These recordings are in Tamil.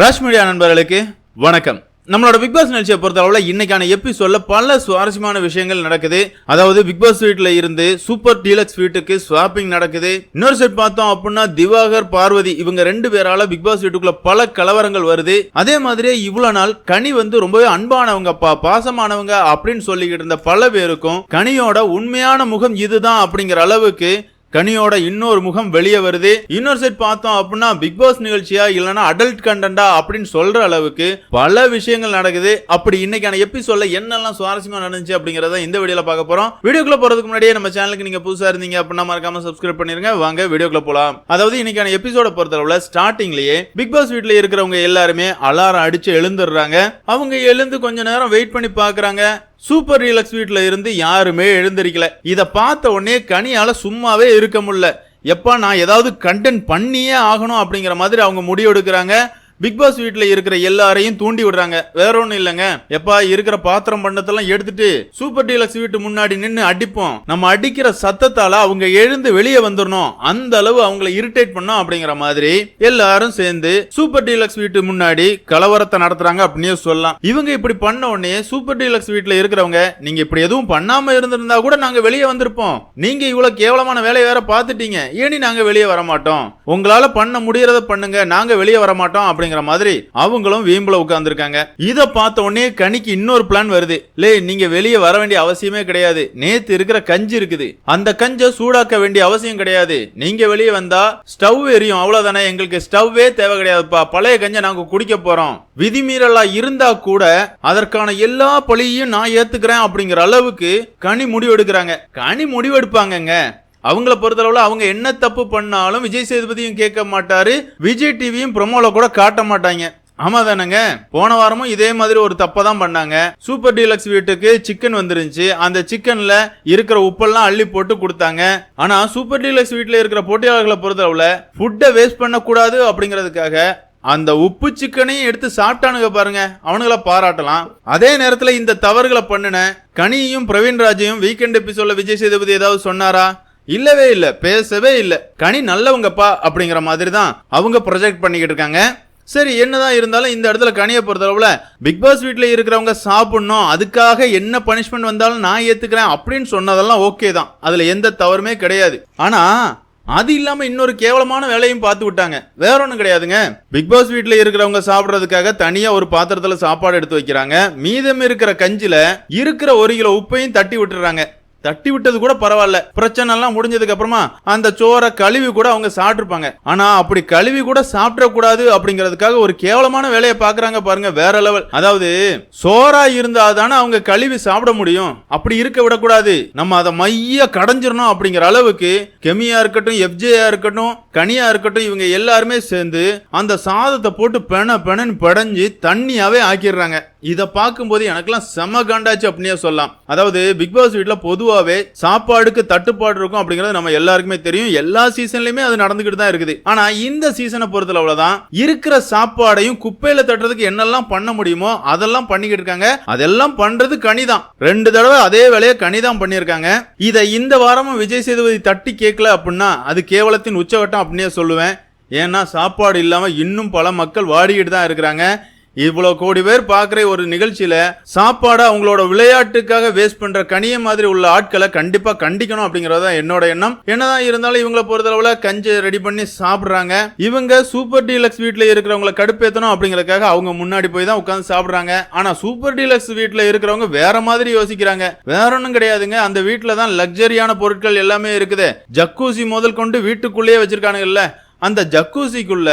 ராஷ் மீடியா நண்பர்களுக்கு வணக்கம். நம்மளோட பிக் பாஸ் நிகழ்ச்சியை பொறுத்தளவுல இன்னைக்கான எபிசோட்ல பல சுவாரஸ்யமான விஷயங்கள் நடக்குது. அதாவது பிக் பாஸ் வீட்ல இருந்து சூப்பர் டீலக்ஸ் வீட்டுக்கு ஸ்வாப்பிங் நடக்குது. இன்னொரு செட் பார்த்தோம் அப்படின்னா திவாகர் பார்வதி இவங்க ரெண்டு பேரால பிக் பாஸ் வீட்டுக்குள்ள பல கலவரங்கள் வருது. அதே மாதிரியே இவ்வளவு நாள் கனி வந்து ரொம்பவே அன்பானவங்கப்பா பாசமானவங்க அப்படின்னு சொல்லிக்கிட்டு இருந்த பல பேருக்கும் கனியோட உண்மையான முகம் இதுதான் அப்படிங்கிற அளவுக்கு கனியோட இன்னொரு முகம் வெளியே வருது. இன்னொரு சைட் பார்த்தோம் அப்படின்னா பிக் பாஸ் நிகழ்ச்சியா இல்லைன்னா அடல்ட் கண்டென்ட்டா அப்படின்னு சொல்ற அளவுக்கு பல விஷயங்கள் நடக்குது. அப்படி இன்னைக்கான எபிசோட்ல என்னெல்லாம் சுவாரஸ்யமா நடந்துச்சு அப்படிங்கறத இந்த வீடியோல பார்க்க போறோம். வீடியோக்குள்ள போறதுக்கு முன்னாடியே நம்ம சேனலுக்கு நீங்க புதுசா இருந்தீங்க அப்படின்னா மறக்காம சப்ஸ்கிரைப் பண்ணிருங்க. வாங்க வீடியோக்குள்ள போலாம். அதாவது இன்னைக்கான எபிசோட பொறுத்தளவுல ஸ்டார்டிங்லயே பிக் பாஸ் வீட்டுல இருக்கிறவங்க எல்லாருமே அலாரம் அடிச்சு எழுந்துடுறாங்க. அவங்க எழுந்து கொஞ்ச நேரம் வெயிட் பண்ணி பாக்குறாங்க சூப்பர் ரீலக்ஸ் வீட்டில் இருந்து யாருமே எழுந்திருக்கல. இதை பார்த்த உடனே கனியால் சும்மாவே இருக்க முடியல. எப்பா நான் ஏதாவது கண்டென்ட் பண்ணியே ஆகணும் அப்படிங்கிற மாதிரி அவங்க முடிவு எடுக்கிறாங்க பிக் பாஸ் வீட்டில் இருக்கிற எல்லாரையும் தூண்டி விடுறாங்க. வேற ஒன்றும் இல்லைங்க. எப்பா இருக்கிற பாத்திரம் பண்ணதெல்லாம் எடுத்துட்டு சூப்பர் டீலக்ஸ் வீட்டு முன்னாடி நின்று அடிப்போம். நம்ம அடிக்கிற சத்தத்தால அவங்க எழுந்து வெளியே வந்துடணும் அந்த அளவு அவங்கள இரிட்டேட் பண்ணோம் அப்படிங்கிற மாதிரி எல்லாரும் சேர்ந்து சூப்பர் டீலக்ஸ் வீட்டு முன்னாடி கலவரத்தை நடத்துறாங்க அப்படின்னே சொல்லலாம். இவங்க இப்படி பண்ண உடனே சூப்பர் டீலக்ஸ் வீட்டில் இருக்கிறவங்க நீங்க இப்படி எதுவும் பண்ணாம இருந்திருந்தா கூட நாங்க வெளியே வந்திருப்போம். நீங்க இவ்வளவு கேவலமான வேலையை வேற பார்த்துட்டீங்க. ஏனி நாங்க வெளியே வர மாட்டோம் உங்களால பண்ண முடியறத பண்ணுங்க. நாங்க வெளியே வர மாட்டோம் அப்படிங்கிற மாதிரி அவங்களும் வீம்புல உட்கார்ந்துருக்காங்க. இதை பார்த்த உடனே கனிக்கு இன்னொரு பிளான் வருது. லே நீங்க வெளியே வர வேண்டிய அவசியமே கிடையாது. நேத்து இருக்கிற கஞ்சி இருக்குது. அந்த கஞ்சை சூடாக்க வேண்டிய அவசியம் கிடையாது. நீங்க வெளியே வந்தா ஸ்டவ் எரியும். அவ்வளவுதானே. எங்களுக்கு ஸ்டவ்வே தேவை கிடையாதுப்பா. பழைய கஞ்சை நாங்க குடிக்க போறோம். விதிமீறலா இருந்தா கூட அதற்கான எல்லா பழியையும் நான் ஏத்துக்கிறேன் அப்படிங்கிற அளவுக்கு கனி முடிவு எடுக்கிறாங்க கனி முடிவு அவங்கள பொறுத்தளவில் அவங்க என்ன தப்பு பண்ணாலும் விஜய் சேதுபதியும் கேட்க மாட்டாரு. விஜய் டிவியும் ப்ரொமோல கூட காட்ட மாட்டாங்க. ஆமா தானங்க போன வாரமும் இதே மாதிரி ஒரு தப்பை தான் பண்ணாங்க. சூப்பர் டீலக்ஸ் வீட்டுக்கு சிக்கன் வந்துருந்துச்சு. அந்த சிக்கன்ல இருக்கிற உப்பெல்லாம் அள்ளி போட்டு கொடுத்தாங்க. ஆனா சூப்பர் டீலக்ஸ் வீட்டுல இருக்கிற போட்டியாளர்களை பொறுத்தளவுல ஃபுட்டை வேஸ்ட் பண்ணக்கூடாது அப்படிங்கிறதுக்காக அந்த உப்பு சிக்கனையும் எடுத்து சாப்பிட்டானுங்க பாருங்க. அவனுங்கள பாராட்டலாம். அதே நேரத்துல இந்த தவறுகளை பண்ணின கனியும் பிரவீன் ராஜையும் வீக்கெண்ட் எபிசோட்ல விஜய் சேதுபதி ஏதாவது சொன்னாரா? இல்லவே இல்ல பேசவே இல்ல. கனி நல்லவங்கப்பா அப்படிங்கிற மாதிரி தான் அவங்க ப்ரொஜெக்ட் பண்ணிக்கிட்டு இருக்காங்க. சரி என்னதான் இருந்தாலும் இந்த இடத்துல கனியை பொறுத்தளவுல பிக் பாஸ் வீட்டில் இருக்கிறவங்க சாப்பிடணும். அதுக்காக என்ன பனிஷ்மெண்ட் வந்தாலும் நான் ஏத்துக்கிறேன் அப்படின்னு சொன்னதெல்லாம் ஓகே தான். அதுல எந்த தவறுமே கிடையாது. ஆனா அது இல்லாம இன்னொரு கேவலமான வேலையும் பார்த்து விட்டாங்க. வேற ஒன்றும் கிடையாதுங்க. பிக் பாஸ் வீட்டில் இருக்கிறவங்க சாப்பிடுறதுக்காக தனியா ஒரு பாத்திரத்துல சாப்பாடு எடுத்து வைக்கிறாங்க. மீதம் இருக்கிற கஞ்சில இருக்கிற ஒரு கிலோ உப்பையும் தட்டி விட்டுறாங்க. தட்டி விட்டது கூட பரவாயில்ல. பிரச்சனை எல்லாம் முடிஞ்சதுக்கு அப்புறமா அந்த சோறை கழுவி கூட அவங்க சாப்பிட்டுருப்பாங்க. ஆனா அப்படி கழுவி கூட சாப்பிட கூடாது அப்படிங்கிறதுக்காக ஒரு கேவலமான வேலையை பாக்குறாங்க பாருங்க வேற லெவல். அதாவது சோறா இருந்தா தானே அவங்க கழுவி சாப்பிட முடியும். அப்படி இருக்க விடக்கூடாது. நம்ம அதை மைய கடைஞ்சிடணும் அப்படிங்கிற அளவுக்கு கெமியா இருக்கட்டும் எஃப்ஜேயா இருக்கட்டும் கனியா இருக்கட்டும் இவங்க எல்லாருமே சேர்ந்து அந்த சாதத்தை போட்டு பெண பெணன்னு படைஞ்சு தண்ணியாவே ஆக்கிடுறாங்க. இதை பார்க்கும்போது எனக்கெல்லாம் செம காண்டாச்சு அப்படின்னே சொல்லலாம். அதாவது பிக் பாஸ் வீட்டில் பொதுவாகவே சாப்பாடுக்கு தட்டுப்பாடு இருக்கும் அப்படிங்கிறது நம்ம எல்லாருக்குமே தெரியும். எல்லா சீசன்லையுமே அது நடந்துகிட்டு தான் இருக்குது. ஆனால் இந்த சீசனை பொறுத்தல அவ்வளோதான் இருக்கிற சாப்பாடையும் குப்பையில் தட்டுறதுக்கு என்னெல்லாம் பண்ண முடியுமோ அதெல்லாம் பண்ணிக்கிட்டு இருக்காங்க. அதெல்லாம் பண்ணுறது கனிதான். ரெண்டு தடவை அதே வேலையை கனிதான் பண்ணியிருக்காங்க. இதை இந்த வாரமும் விஜய் சேதுபதி தட்டி கேட்கல அப்படின்னா அது கேவலத்தின் உச்சகட்டம் அப்படின்னே சொல்லுவேன். ஏன்னா சாப்பாடு இல்லாமல் இன்னும் பல மக்கள் வாடிக்கிட்டு தான் இருக்கிறாங்க. இவ்வளவு கோடி பேர் பார்க்குற ஒரு நிகழ்ச்சியில சாப்பாடை அவங்களோட விளையாட்டுக்காக வேஸ்ட் பண்ற கனிய மாதிரி உள்ள ஆட்களை கண்டிப்பா கண்டிக்கணும் அப்படிங்கிறது தான் என்னோட எண்ணம். என்னதான் இருந்தாலும் இவங்களை பொறுத்தளவுல கஞ்சி ரெடி பண்ணி சாப்பிடுறாங்க. இவங்க சூப்பர் டீலக்ஸ் வீட்டில் இருக்கிறவங்கள கடுப்பேத்தணும் அப்படிங்கறதுக்காக அவங்க முன்னாடி போய் தான் உட்காந்து சாப்பிடுறாங்க. ஆனா சூப்பர் டீலக்ஸ் வீட்டில் இருக்கிறவங்க வேற மாதிரி யோசிக்கிறாங்க. வேற ஒன்றும் கிடையாதுங்க. அந்த வீட்டில் தான் லக்ஸரியான பொருட்கள் எல்லாமே இருக்குது. ஜக்கூசி முதல் கொண்டு வீட்டுக்குள்ளேயே வச்சிருக்கானுங்கல்ல. அந்த ஜக்கூசிக்குள்ள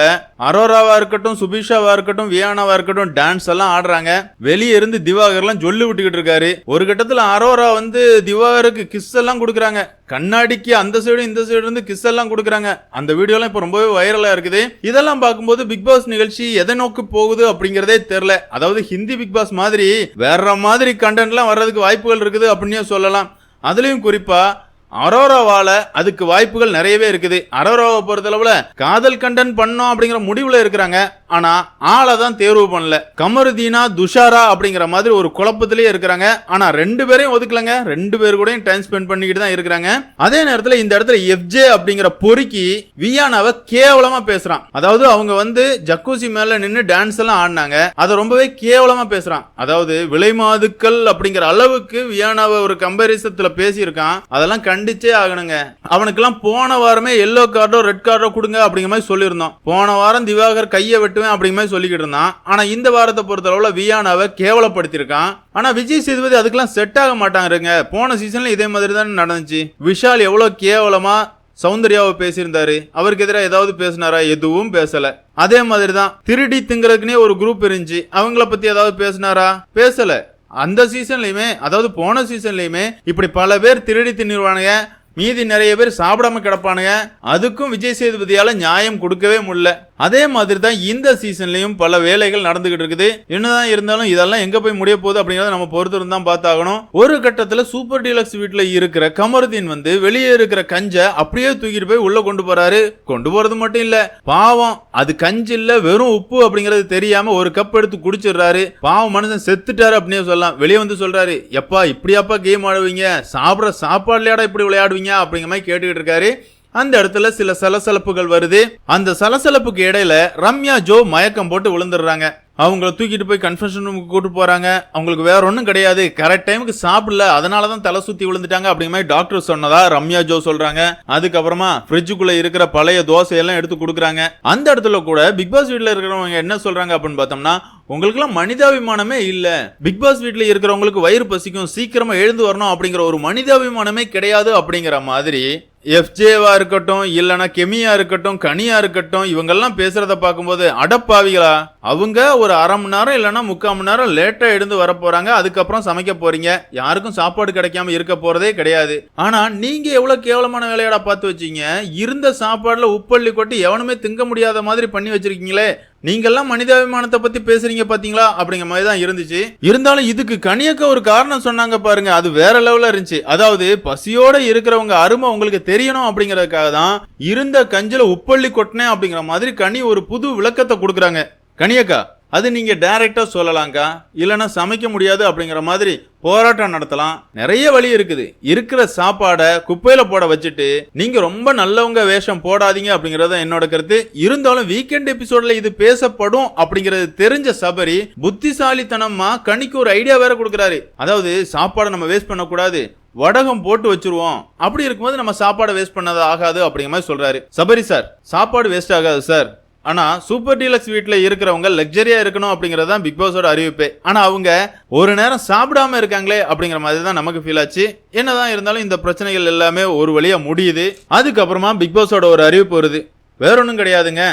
அரோராவா இருக்கட்டும் சுபிஷாவா இருக்கட்டும் வியானாவா இருக்கட்டும் டான்ஸ் எல்லாம் ஆடுறாங்க. வெளியே இருந்து திவாகர்லாம் சொல்லி விட்டுக்கிட்டு இருக்காரு. ஒரு கட்டத்துல அரோரா வந்து திவாகருக்கு கிஸ் எல்லாம் கொடுக்குறாங்க. கண்ணாடிக்கு அந்த சைடு இந்த சைடு இருந்து கிஸ் எல்லாம் கொடுக்குறாங்க. அந்த வீடியோலாம் இப்போ ரொம்பவே வைரலா இருக்குது. இதெல்லாம் பார்க்கும்போது பிக் பாஸ் நிகழ்ச்சி எதை நோக்கி போகுது அப்படிங்கறதே தெரியல. அதாவது ஹிந்தி பிக் பாஸ் மாதிரி வேற மாதிரி கண்டென்ட்லாம் வர்றதுக்கு வாய்ப்புகள் இருக்குது அப்படின்னே சொல்லலாம். அதுலயும் குறிப்பா அரோராவால அதுக்கு வாய்ப்புகள் நிறையவே இருக்குது. அரோராவை பொறுத்தளவுல காதல் கண்டன் பண்ணோம் அப்படிங்கிற முடிவுல இருக்கிறாங்க. ஆனா ஆளை தான் தேர்வு பண்ணல. கமருதீனா துஷாரா அப்படிங்கிற மாதிரி ஒரு குழப்பத்திலேயே இருக்கிறாங்க. ஆனா ரெண்டு பேரையும் ஒதுக்கலங்க. ரெண்டு பேர் கூடயும் டைம் ஸ்பெண்ட் பண்ணிக்கிட்டு தான் இருக்கிறாங்க. அதே நேரத்துல இந்த இடத்துல எஃப்ஜே அப்படிங்கிற பொறுக்கி வியானாவை கேவலமா பேசுறான். அதாவது அவங்க வந்து ஜக்கூசி மேல நின்று டான்ஸ் எல்லாம் ஆடினாங்க. அதை ரொம்பவே கேவலமா பேசுறான். அதாவது விலைமாதுக்கள் அப்படிங்கிற அளவுக்கு வியானாவை ஒரு கம்பேரிசத்துல பேசியிருக்கான். அதெல்லாம் கண்டிச்சே ஆகணுங்க. அவனுக்கெல்லாம் போன வாரமே எல்லோ கார்டோ ரெட் கார்டோ கொடுங்க அப்படிங்கிற மாதிரி சொல்லியிருந்தோம். போன வாரம் திவாகர் கையை வெட்டுவேன் அப்படிங்கிற மாதிரி சொல்லிக்கிட்டு இருந்தான். ஆனா இந்த வாரத்தை பொறுத்தளவுல வியானாவை கேவலப்படுத்தியிருக்கான். ஆனா விஜய் சேதுபதி அதுக்கெல்லாம் செட் ஆக மாட்டாங்க போன சீசன்ல இதே மாதிரி தான் நடந்துச்சு. விஷால் எவ்வளவு கேவலமா சௌந்தர்யாவை பேசியிருந்தாரு. அவருக்கு எதிராக ஏதாவது பேசினாரா? எதுவும் பேசல. அதே மாதிரி தான் திருடி திங்கிறதுக்குனே ஒரு குரூப் இருந்துச்சு. அவங்கள பத்தி ஏதாவது பேசினாரா? பேசல. அந்த சீசன்லையுமே அதாவது போன சீசன்லையுமே இப்படி பல பேர் திருடி தின்னுருவானுங்க. மீதி நிறைய பேர் சாப்பிடாம கிடப்பானுங்க. அதுக்கும் விஜய் சேதுபதியால நியாயம் கொடுக்கவே முடியல. அதே மாதிரி தான் இந்த சீசன்லயும் பல வேலைகள் நடந்துகிட்டு இருக்குது. என்னதான் இருந்தாலும் இதெல்லாம் எங்க போய் முடிய போகுது அப்படிங்கறத நம்ம பொறுத்திருந்து தான் பார்த்தாகணும். ஒரு கட்டத்துல சூப்பர் டீலக்ஸ் வீட்டுல இருக்கிற கமருதீன் வந்து வெளியே இருக்கிற கஞ்சை அப்படியே தூக்கிட்டு போய் உள்ள கொண்டு போறாரு. கொண்டு போறது மட்டும் இல்ல. பாவம் அது கஞ்சி இல்ல வெறும் உப்பு அப்படிங்கறது தெரியாம ஒரு கப் எடுத்து குடிச்சிடுறாரு. பாவம் மனுஷன் செத்துட்டாரு அப்படின்னு சொல்லலாம். வெளியே வந்து சொல்றாரு எப்பா இப்படியாப்பா கேம் ஆடுவீங்க? சாப்பிடுற சாப்பாடுலயாடா இப்படி விளையாடுவீங்க? அப்படிங்கிற மாதிரி கேட்டுக்கிட்டு இருக்காரு. அந்த இடத்துல சில சலசலப்புகள் வருது. அந்த சலசலப்புக்கு இடையில ரம்யா ஜோ மயக்கம் போட்டு விழுந்துடுறாங்க. அவங்கள தூக்கிட்டு போய் கன்ஃபெஷன் ரூமுக்கு கூட்டு போகிறாங்க அவங்களுக்கு வேற ஒன்றும் கிடையாது. கரெக்ட் டைமுக்கு சாப்பிடல. அதனால தான் தலை சுற்றி விழுந்துட்டாங்க அப்படிங்கிற மாதிரி டாக்டர் சொன்னதா ரம்யா ஜோ சொல்றாங்க. அதுக்கப்புறமா ஃப்ரிட்ஜுக்குள்ள இருக்கிற பழைய தோசையெல்லாம் எடுத்து கொடுக்குறாங்க. அந்த இடத்துல கூட பிக் பாஸ் வீட்டில் இருக்கிறவங்க என்ன சொல்றாங்க அப்படின்னு பார்த்தோம்னா உங்களுக்குலாம் மனிதாபிமானமே இல்லை. பிக் பாஸ் வீட்டில் இருக்கிறவங்களுக்கு வயிறு பசிக்கும். சீக்கிரமாக எழுந்து வரணும் அப்படிங்கிற ஒரு மனிதாபிமானமே கிடையாது. அப்படிங்கிற மாதிரி எஃப்ஜேவாக இருக்கட்டும் இல்லைனா கெமியா இருக்கட்டும் கனியா இருக்கட்டும் இவங்கெல்லாம் பேசுறத பார்க்கும்போது அடப்பாவிகளா? அவங்க ஒரு அரை மணி நேரம் இல்லைன்னா முக்கால் மணி நேரம் லேட்டாக எழுந்து வர போறாங்க அதுக்கப்புறம் சமைக்க போறீங்க. யாருக்கும் சாப்பாடு கிடைக்காம இருக்க போறதே கிடையாது. ஆனா நீங்க எவ்வளோ கேவலமான வேலையாடா பார்த்து வச்சீங்க? இருந்த சாப்பாடுல உப்பள்ளி கொட்டி எவனுமே திங்க முடியாத மாதிரி பண்ணி வச்சிருக்கீங்களே? நீங்கெல்லாம் மனிதாபிமானத்தை பத்தி பேசுறீங்க பாத்தீங்களா? அப்படிங்கிற மாதிரி தான் இருந்துச்சு. இருந்தாலும் இதுக்கு கனியக்க ஒரு காரணம் சொன்னாங்க பாருங்க. அது வேற லெவல்ல இருந்துச்சு. அதாவது பசியோட இருக்கிறவங்க அருமை உங்களுக்கு தெரியணும் அப்படிங்கறதுக்காக தான் இருந்த கஞ்சில உப்பள்ளி கொட்டினேன் அப்படிங்கிற மாதிரி கனி ஒரு புது விளக்கத்தை கொடுக்குறாங்க. கனியக்கா அது நீங்கள் டைரெக்டாக சொல்லலாங்க இல்லைன்னா சமைக்க முடியாது அப்படிங்கிற மாதிரி போராட்டம் நடத்தலாம். நிறைய வழி இருக்குது. இருக்கிற சாப்பாடை குப்பையில் போட வச்சுட்டு நீங்கள் ரொம்ப நல்லவங்க வேஷம் போடாதீங்க அப்படிங்கிறத என்னோட கருத்து. இருந்தாலும் வீக்கெண்ட் எபிசோடில் இது பேசப்படும் அப்படிங்கிறது தெரிஞ்ச சபரி புத்திசாலித்தனமாக கனிக்கு ஒரு ஐடியா வேற கொடுக்குறாரு. அதாவது சாப்பாடை நம்ம வேஸ்ட் பண்ணக்கூடாது. வடகம் போட்டு வச்சிருவோம். அப்படி இருக்கும்போது நம்ம சாப்பாடை வேஸ்ட் பண்ணது ஆகாது அப்படிங்கிற மாதிரி சொல்றாரு. சபரி சார் சாப்பாடு வேஸ்ட் ஆகாது சார் ஆனால் சூப்பர் டீலக்ஸ் வீட்டில் இருக்கிறவங்க லக்ஸரியாக இருக்கணும் அப்படிங்கிறது தான் பிக் பாஸோட அறிவிப்பு. ஆனால் அவங்க ஒரு நேரம் சாப்பிடாம இருக்காங்களே அப்படிங்கிற மாதிரி தான் நமக்கு ஃபீல் ஆச்சு. என்னதான் இருந்தாலும் இந்த பிரச்சனைகள் எல்லாமே ஒரு வழியாக முடியுது. அதுக்கப்புறமா பிக் பாஸோட ஒரு அறிவிப்பு வருது. வேற ஒன்றும் கிடையாதுங்க.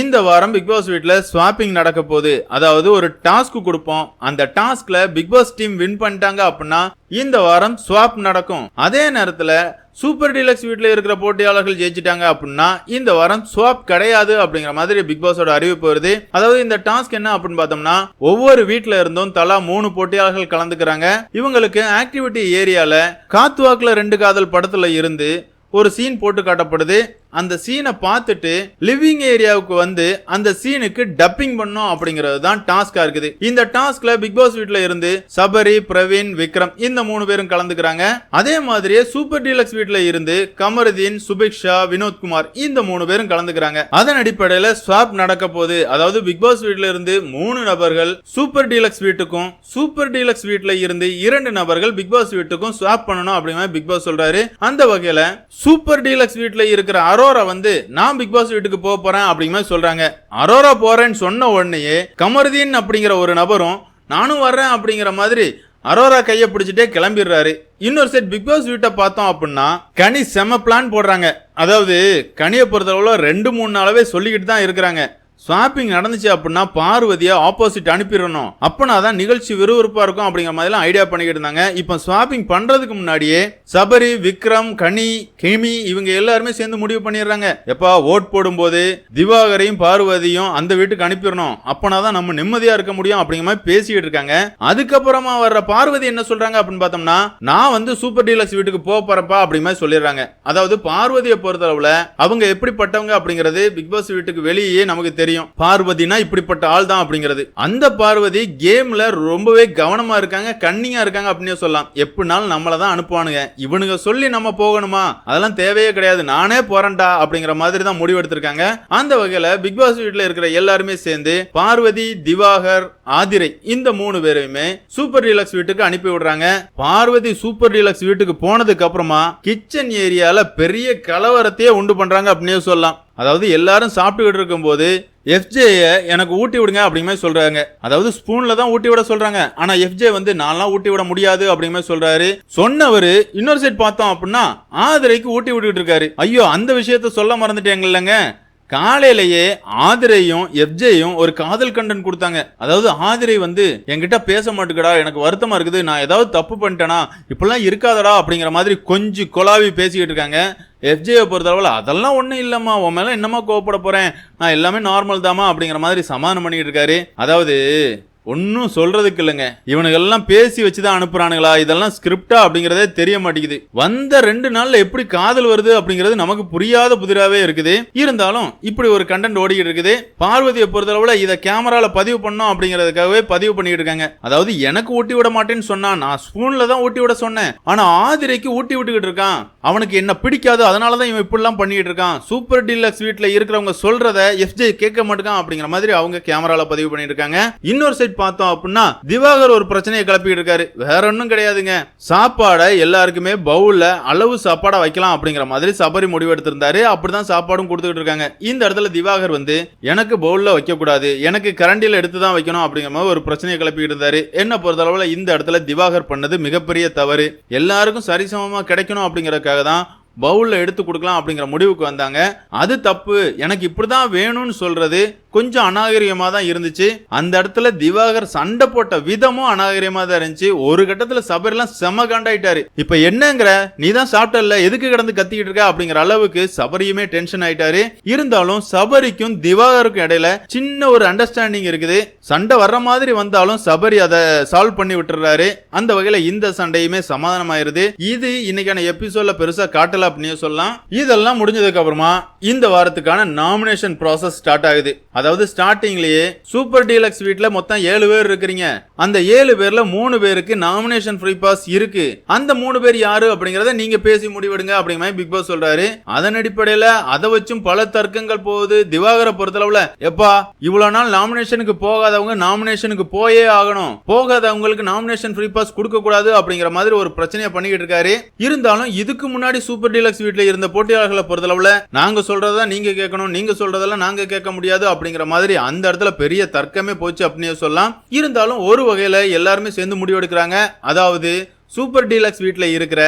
இந்த வாரம் பிக் பாஸ் வீட்டில் ஸ்வாப்பிங் நடக்க போகுது. அதாவது ஒரு டாஸ்க் கொடுப்போம். அந்த டாஸ்க்ல பிக் பாஸ் டீம் வின் பண்ணிட்டாங்க அப்படின்னா இந்த வாரம் ஸ்வாப் நடக்கும். அதே நேரத்தில் சூப்பர் டீலக்ஸ் வீட்டில் இருக்கிற போட்டியாளர்கள் ஜெயிச்சிட்டாங்க அப்படின்னா இந்த வாரம் ஸ்வாப் கிடையாது அப்படிங்கிற மாதிரி பிக் பாஸோட அறிவிப்பு வருது. அதாவது இந்த டாஸ்க் என்ன அப்படின்னு பார்த்தோம்னா ஒவ்வொரு வீட்டில் இருந்தும் தலா மூணு போட்டியாளர்கள் கலந்துக்கிறாங்க. இவங்களுக்கு ஆக்டிவிட்டி ஏரியால காத்துவாக்கில் ரெண்டு காதல் படத்தில் இருந்து ஒரு சீன் போட்டு காட்டப்படுது. அந்த சீனை பார்த்துட்டு லிவிங் ஏரியாவுக்கு வந்து அந்த சீனுக்கு டப்பிங் பண்ணும் அப்படிங்கிறது தான் டாஸ்கா இருக்குது. இந்த டாஸ்க்ல பிக் பாஸ் வீட்ல இருந்து சபரி பிரவீன் விக்ரம் இந்த மூணு பேரும் கலந்துக்கிறாங்க. அதே மாதிரியே சூப்பர் டீலக்ஸ் வீட்ல இருந்து கமருதீன் சுபிக்ஷா வினோத்குமார் இந்த மூணு பேரும் கலந்துக்கிறாங்க. அதன் அடிப்படையில ஸ்வாப் நடக்க போகுது. அதாவது பிக் பாஸ் வீட்ல இருந்து மூணு நபர்கள் சூப்பர் டீலக்ஸ் வீட்டுக்கும் சூப்பர் டீலக்ஸ் வீட்ல இருந்து இரண்டு நபர்கள் பிக் பாஸ் வீட்டுக்கும் ஸ்வாப் பண்ணணும் அப்படிங்கிற பிக் பாஸ் சொல்றாரு. அந்த வகையில சூப்பர் டீலக்ஸ் வீட்ல இருக்கிற அரோரா வந்து நான் பிக் பாஸ் வீட்டுக்கு போக போறேன் அப்படிங்கிற மாதிரி சொல்றாங்க. அரோரா போறேன்னு சொன்ன உடனேயே கமருதீன் அப்படிங்கிற ஒரு நபரும் நானும் வர்றேன் அப்படிங்கிற மாதிரி அரோரா கையை பிடிச்சிட்டே கிளம்பிடுறாரு. இன்னொரு செட் பிக் பாஸ் வீட்டை பார்த்தோம் அப்படின்னா கனி செம பிளான் போடுறாங்க. அதாவது கனியை பொறுத்தளவுல ரெண்டு மூணு நாளாவே சொல்லிக்கிட்டு தான் இருக்கிறாங்க. ஸ்வாப்பிங் நடந்துச்சு அப்படின்னா பார்வதியை ஆப்போசிட் அனுப்பிடணும். அப்பனா தான் நிகழ்ச்சி விறுவிறுப்பா இருக்கும் அப்படிங்கிற மாதிரிலாம் ஐடியா பண்ணிக்கிட்டு இருந்தாங்க. இப்போ ஸ்வாப்பிங் பண்றதுக்கு முன்னாடியே சபரி விக்ரம் கனி கிமி இவங்க எல்லாருமே சேர்ந்து முடிவு பண்ணிடுறாங்க. எப்பா ஓட் போடும்போது திவாகரையும் பார்வதியும் அந்த வீட்டுக்கு அனுப்பிடணும். அப்பனா தான் நம்ம நிம்மதியா இருக்க முடியும் அப்படிங்கிற மாதிரி பேசிக்கிட்டு இருக்காங்க. அதுக்கப்புறமா வர்ற பார்வதி என்ன சொல்றாங்க அப்படின்னு பார்த்தோம்னா நான் வந்து சூப்பர் டீலக்ஸ் வீட்டுக்கு போக போறப்பா அப்படி மாதிரி சொல்லிடுறாங்க. அதாவது பார்வதியை பொறுத்தளவுல அவங்க எப்படிப்பட்டவங்க அப்படிங்கிறது பிக் பாஸ் வீட்டுக்கு வெளியே நமக்கு தெரியும். பார்வதினா இப்படிப்பட்ட ஆள் தான் அப்படிங்கிறது. அந்த பார்வதி கேம்ல ரொம்பவே கவனமா இருக்காங்க கண்ணியா இருக்காங்க அப்படின்னு சொல்லலாம். எப்படினாலும் நம்மள தான் அனுப்புவானுங்க. இவனுங்க சொல்லி நம்ம போகணுமா? அதெல்லாம் தேவையே கிடையாது. நானே போறேன்டா அப்படிங்கிற மாதிரி தான் முடிவெடுத்திருக்காங்க அந்த வகையில பிக் பாஸ் வீட்டுல இருக்கிற எல்லாருமே சேர்ந்து பார்வதி திவாகர் ஆதிரை இந்த மூணு பேரையுமே சூப்பர் டீலக்ஸ் வீட்டுக்கு அனுப்பி விடுறாங்க. பார்வதி சூப்பர் டீலக்ஸ் வீட்டுக்கு போனதுக்கு அப்புறமா கிச்சன் ஏரியால பெரிய கலவரத்தையே உண்டு பண்றாங்க அப்படின்னே சொல்லலாம். அதாவது எல்லாரும் சாப்பிட்டுக்கிட்டு இருக்கும்போது எஃப்ஜேயை எனக்கு ஊட்டி விடுங்க அப்படிங்கிற மாதிரி சொல்றாங்க. அதாவது ஸ்பூன்ல தான் ஊட்டி விட சொல்றாங்க. ஆனா எஃப்ஜே வந்து நான்லாம் ஊட்டி விட முடியாது அப்படிங்கிற மாதிரி சொல்றாரு. சொன்னவர் இன்னொரு சைட் பார்த்தோம் அப்படின்னா ஆதிரைக்கு ஊட்டி விட்டுக்கிட்டு இருக்காரு. ஐயோ அந்த விஷயத்த சொல்ல மறந்துட்டேங்கல்லங்க. காலையிலேயே ஆதிரையும் எஃப்ஜேயும் ஒரு காதல் கண்டன் கொடுத்தாங்க. அதாவது ஆதிரை வந்து என்கிட்ட பேச மாட்டேங்கடா எனக்கு வருத்தமா இருக்குது நான் ஏதாவது தப்பு பண்ணிட்டேனா இப்படிலாம் இருக்காதடா அப்படிங்கிற மாதிரி கொஞ்சம் கொலாவி பேசிக்கிட்டு இருக்காங்க. எஃப்ஜேயை பொறுத்தளவில் அதெல்லாம் ஒன்றும் இல்லைம்மா உன் மேலே என்னம்மா கோவப்பட போகிறேன் நான் எல்லாமே நார்மல் தாம்மா அப்படிங்கிற மாதிரி சமாதானம் பண்ணிக்கிட்டு இருக்காரு. அதாவது ஒன்றும் சொல்றதுக்கு இல்லைங்க. இவனுங்கெல்லாம் பேசி வச்சு தான் அனுப்புறானுங்களா? இதெல்லாம் ஸ்கிரிப்டா அப்படிங்கிறதே தெரிய மாட்டேங்குது. வந்த ரெண்டு நாள்ல எப்படி காதல் வருது அப்படிங்கிறது நமக்கு புரியாத புதிராவே இருக்குது. இருந்தாலும் இப்படி ஒரு கண்டென்ட் ஓடிக்கிட்டு இருக்குது. பார்வதியை பொறுத்தளவுல இதை கேமரால பதிவு பண்ணோம் அப்படிங்கிறதுக்காகவே பதிவு பண்ணிட்டு இருக்காங்க. அதாவது எனக்கு ஊட்டி விட மாட்டேன்னு சொன்னா நான் ஸ்பூன்ல தான் ஊட்டி விட சொன்னேன். ஆனா ஆதிரைக்கு ஊட்டி விட்டுக்கிட்டு இருக்கான். அவனுக்கு என்ன பிடிக்காது அதனாலதான் இவன் இப்படிலாம் பண்ணிட்டு இருக்கான். சூப்பர் டீலக்ஸ் வீட்ல இருக்கிறவங்க சொல்றத எஃப்ஜே கேட்க மாட்டேங்கான் அப்படிங்கிற மாதிரி அவங்க கேமரால பதிவு பண்ணிட்டு இருக்காங்க. இன்னொரு சைட் பார்த்தோம் அப்படின்னா திவாகர் ஒரு பிரச்சனையை கிளப்பிட்டு இருக்காரு. வேற ஒன்றும் கிடையாதுங்க. சாப்பாடை எல்லாருக்குமே பவுல்ல அளவு சாப்பாடை வைக்கலாம் அப்படிங்கிற மாதிரி சபரி முடிவெடுத்திருந்தாரு அப்படிதான் சாப்பாடும் கொடுத்துக்கிட்டு இருக்காங்க. இந்த இடத்துல திவாகர் வந்து எனக்கு பவுல்ல வைக்க கூடாது எனக்கு கரண்டியில் எடுத்து தான் வைக்கணும் அப்படிங்கிற மாதிரி ஒரு பிரச்சனையை கிளப்பிட்டு இருந்தாரு. என்ன பொறுத்தளவுல இந்த இடத்துல திவாகர் பண்ணது மிகப்பெரிய தவறு. எல்லாருக்கும் சரிசமமா கிடைக்கணும் அப்படிங்கறதுக்காக தான் பவுலில் எடுத்து கொடுக்கலாம் அப்படிங்கிற முடிவுக்கு வந்தாங்க. அது தப்பு. எனக்கு இப்படிதான் வேணும்னு சொல்றது கொஞ்சம் அநாகரிகமாக தான் இருந்துச்சு. அந்த இடத்துல திவாகர் சண்டை போட்ட விதமும் அநாகரியமாக தான் இருந்துச்சு. ஒரு கட்டத்தில் சபரிலாம் செம காண்டாயிட்டாரு. இப்போ என்னங்கிற நீ தான் சாப்பிட்டல எதுக்கு கிடந்து கத்திக்கிட்டு இருக்க? அப்படிங்கிற அளவுக்கு சபரியுமே டென்ஷன் ஆயிட்டாரு. இருந்தாலும் சபரிக்கும் திவாகருக்கும் இடையில சின்ன ஒரு அண்டர்ஸ்டாண்டிங் இருக்குது. சண்டை வர்ற மாதிரி வந்தாலும் சபரி அதை சால்வ் பண்ணி விட்டுறாரு. அந்த வகையில் இந்த சண்டையுமே சமாதானம் ஆயிருது இது இன்னைக்கான எபிசோட்ல பெருசா காட்டல அப்படின்னு சொல்லலாம். இதெல்லாம் முடிஞ்சதுக்கு அப்புறமா இந்த வாரத்துக்கான நாமினேஷன் ப்ராசஸ் ஸ்டார்ட் ஆகுது. அதாவது ஸ்டார்டிங்லயே சூப்பர் டீலக்ஸ் வீட்டில் மொத்தம் ஏழு பேர் இருக்கிறீங்க. அந்த ஏழு பேர்ல மூணு பேருக்கு நாமினேஷன் ஃப்ரீ பாஸ் இருக்கு. அந்த மூணு பேர் யாரு அப்படிங்கறத நீங்க பேசி முடிவெடுங்க அப்படிங்கிற மாதிரி பிக் பாஸ் சொல்றாரு. அதன் அடிப்படையில அதை வச்சும் பல தர்க்கங்கள் போகுது. திவாகரை பொறுத்தளவுல எப்பா இவ்வளவு நாள் நாமினேஷனுக்கு போகாதவங்க நாமினேஷனுக்கு போயே ஆகணும். போகாதவங்களுக்கு நாமினேஷன் ஃப்ரீ பாஸ் கொடுக்க கூடாது அப்படிங்கிற மாதிரி ஒரு பிரச்சனையை பண்ணிக்கிட்டு இருக்காரு. இருந்தாலும் இதுக்கு முன்னாடி சூப்பர் டீலக்ஸ் வீட்டில் இருந்த போட்டியாளர்களை பொறுத்தளவுல நாங்க சொல்றதா நீங்க கேட்கணும் நீங்க சொல்றதெல்லாம் நாங்க கேட்க முடியாது அப்படிங்கிற மாதிரி அந்த இடத்துல பெரிய தர்க்கமே போச்சு அப்படின்னு சொல்லலாம். இருந்தாலும் ஒரு வகையில எல்லாருமே சேர்ந்து முடிவெடுக்கிறாங்க. அதாவது சூப்பர் டீலக்ஸ் வீட்டில் இருக்கிற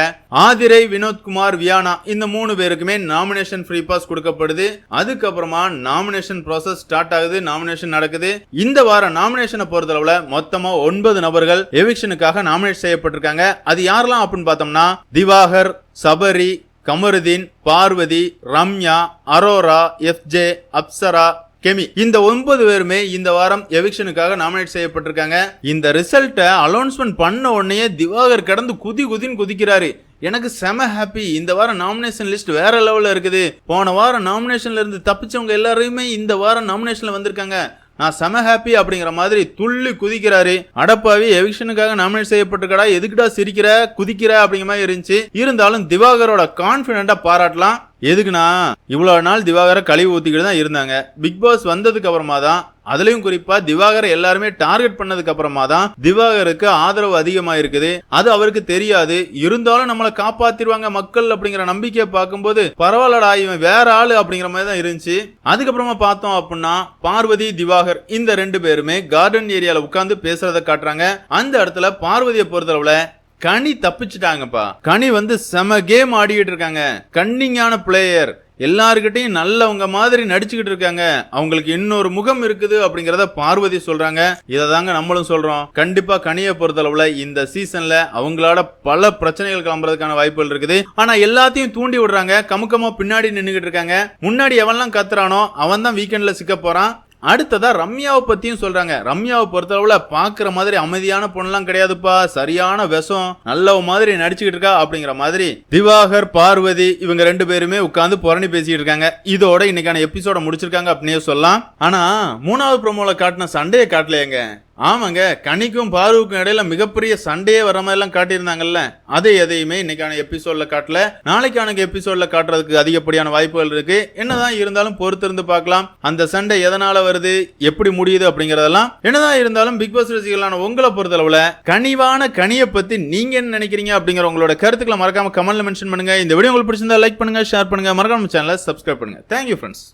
ஆதிரை வினோத்குமார் வியானா இந்த மூணு பேருக்குமே நாமினேஷன் ஃப்ரீ பாஸ் கொடுக்கப்படுது. அதுக்கப்புறமா நாமினேஷன் ப்ராசஸ் ஸ்டார்ட் ஆகுது நாமினேஷன் நடக்குது. இந்த வாரம் நாமினேஷனை பொறுத்தளவுல மொத்தமா ஒன்பது நபர்கள் எவிக்ஷனுக்காக நாமினேட் செய்யப்பட்டிருக்காங்க. அது யாரெல்லாம் அப்படின்னு பார்த்தோம்னா திவாகர் சபரி கமருதீன் பார்வதி ரம்யா அரோரா எஃப்ஜே அப்சரா கெமி. இந்த ஒன்பது பேருமே இந்த வாரம் எவிக்ஷனுக்காக நாமினேட் செய்யப்பட்டிருக்காங்க. இந்த ரிசல்ட்டை அனௌன்ஸ்மெண்ட் பண்ண உடனே திவாகர் கடந்து குதி குதின்னு குதிக்கிறாரு. எனக்கு செம ஹாப்பி இந்த வாரம் நாமினேஷன் லிஸ்ட் வேற லெவலில் இருக்குது. போன வாரம் நாமினேஷன்ல இருந்து தப்பிச்சவங்க எல்லாரையுமே இந்த வாரம் நாமினேஷன்ல வந்திருக்காங்க. நான் செம ஹாப்பி அப்படிங்கிற மாதிரி துள்ளி குதிக்கிறாரு. அடப்பாவி எவிக்ஷனுக்காக நாமினேட் செய்யப்பட்டிருக்கடா. எதுக்குடா சிரிக்கிற குதிக்கிற அப்படிங்கிற மாதிரி இருந்துச்சு. இருந்தாலும் திவாகரோட கான்பிடண்டா பாராட்டலாம். எதுக்குன்னா இவ்வளோ நாள் திவாகரை கழிவு ஊற்றிக்கிட்டு தான் இருந்தாங்க. பிக் பாஸ் வந்ததுக்கு அப்புறமா தான் அதுலயும் குறிப்பா திவாகரை எல்லாருமே டார்கெட் பண்ணதுக்கு அப்புறமா தான் திவாகருக்கு ஆதரவு அதிகமா இருக்குது அது அவருக்கு தெரியாது. இருந்தாலும் நம்மளை காப்பாத்திருவாங்க மக்கள் அப்படிங்கிற நம்பிக்கையை பார்க்கும்போது பரவாயில்லடா இவன் வேற ஆளு அப்படிங்கிற மாதிரி தான் இருந்துச்சு. அதுக்கப்புறமா பார்த்தோம் அப்படின்னா பார்வதி திவாகர் இந்த ரெண்டு பேருமே கார்டன் ஏரியால உட்காந்து பேசுறத காட்டுறாங்க. அந்த இடத்துல பார்வதியை பொறுத்தளவுல கனி தப்பிச்சிட்டாங்கப்பா. கனி வந்து செம கேம் ஆடிக்கிட்டு இருக்காங்க. கன்னிங்கான பிளேயர் எல்லாருக்கிட்டையும் நல்லவங்க மாதிரி நடிச்சுக்கிட்டு இருக்காங்க. அவங்களுக்கு இன்னொரு முகம் இருக்குது அப்படிங்கறத பார்வதி சொல்றாங்க. இதை தாங்க நம்மளும் சொல்றோம். கண்டிப்பா கனியை பொறுத்தளவுல இந்த சீசன்ல அவங்களோட பல பிரச்சனைகள் கிளம்புறதுக்கான வாய்ப்புகள் இருக்குது. ஆனா எல்லாத்தையும் தூண்டி விடுறாங்க. கமுக்கமா பின்னாடி நின்றுகிட்டு இருக்காங்க. முன்னாடி எவன்லாம் கத்துறானோ அவன் தான் வீக்கெண்ட்ல சிக்க போறான். அடுத்ததா ரம்யாவை பத்தியும் சொல்றாங்க. ரம்யாவை பொறுத்தளவுல பாக்குற மாதிரி அமைதியான பொண்ணுலாம் கிடையாதுப்பா. சரியான விஷம் நல்லவ மாதிரி நடிச்சுக்கிட்டு இருக்கா அப்படிங்கிற மாதிரி திவாகர் பார்வதி இவங்க ரெண்டு பேருமே உட்காந்து புரணி பேசிட்டு இருக்காங்க. இதோட இன்னைக்கான எபிசோட முடிச்சிருக்காங்க அப்படின்னே சொல்லலாம். ஆனா மூணாவது ப்ரோமோல காட்டின சண்டையை காட்டலையங்க. ஆமாங்க கனிக்கும் பாருவுக்கும் இடையில மிகப்பெரிய சண்டையே வர மாதிரி எல்லாம் காட்டியிருந்தாங்கல்ல. அதை எதையுமே இன்னைக்கான எபிசோட்ல காட்டல. நாளைக்கான எபிசோட்ல காட்டுறதுக்கு அதிகப்படியான வாய்ப்புகள் இருக்கு. என்னதான் இருந்தாலும் பொறுத்திருந்து பார்க்கலாம். அந்த சண்டை எதனால வருது? எப்படி முடியுது? அப்படிங்கறதெல்லாம் என்னதான் இருந்தாலும் பிக் பாஸ் ரசிகர்களான உங்களை பொறுத்தளவுல கனிவான கனியை பத்தி நீங்க என்ன நினைக்கிறீங்க? அப்படிங்கிற உங்களோட கருத்துக்களை மறக்காம கமெண்ட்ல மென்ஷன் பண்ணுங்க. இந்த வீடியோ உங்களுக்கு பிடிச்சிருந்தா லைக் பண்ணுங்க ஷேர் பண்ணுங்க. மறக்காம சேனலை சப்ஸ்கிரைப் பண்ணுங்க. Thank you friends